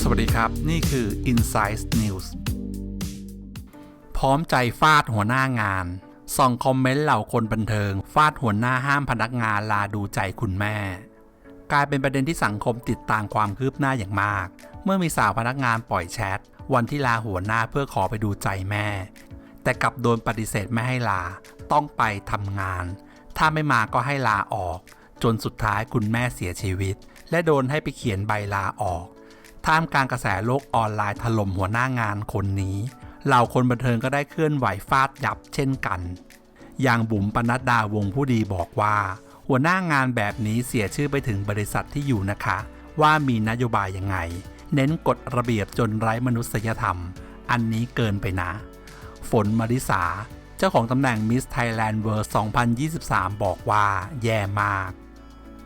สวัสดีครับ นี่คือ Insight News พร้อมใจฟาดหัวหน้างานส่องคอมเมนต์เหล่าคนบันเทิง ฟาดหัวหน้าห้ามพนักงานลาดูใจคุณแม่ กลายเป็นประเด็นที่สังคมติดตามความคืบหน้าอย่างมาก เมื่อมีสาวพนักงานปล่อยแชท วันที่ลาหัวหน้าเพื่อขอไปดูใจแม่ แต่กลับโดนปฏิเสธไม่ให้ลา ต้องไปทำงาน ถ้าไม่มาก็ให้ลาออก จนสุดท้ายคุณแม่เสียชีวิต และโดนให้ไปเขียนใบลาออก ท่ามกลางกระแสโลกออนไลน์ถล่มหัวหน้างานคนนี้เหล่าคนบันเทิงก็ได้เคลื่อนไหวฟาดยับเช่นกัน อย่างบุ๋มปนัดดาวงผู้ดีบอกว่า หัวหน้างานแบบนี้เสียชื่อไปถึงบริษัทที่อยู่นะคะ ว่ามีนโยบายยังไง เน้นกฎระเบียบจนไร้มนุษยธรรม อันนี้เกินไปนะ ฝนมาริสา เจ้าของตำแหน่ง Miss Thailand World 2023 บอกว่า แย่มาก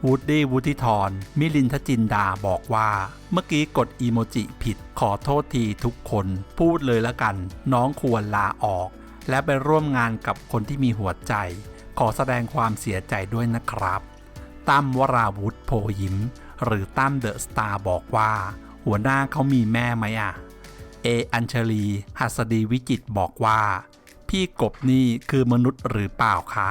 วูดดี้วูติทรมิลินทจินดาบอกว่า เมื่อกี้กดอีโมจิผิด ขอโทษทีทุกคน พูดเลยละกัน น้องควรลาออก และไปร่วมงานกับคนที่มีหัวใจ ขอแสดงความเสียใจด้วยนะครับตั้มวราวุธโพยิ้ม หรือตั้มเดอะสตาร์บอกว่า หัวหน้าเขามีแม่ไหมอะ เออัญชลีหัสดีวิจิตบอกว่า พี่กบนี่คือมนุษย์หรือเปล่าคะ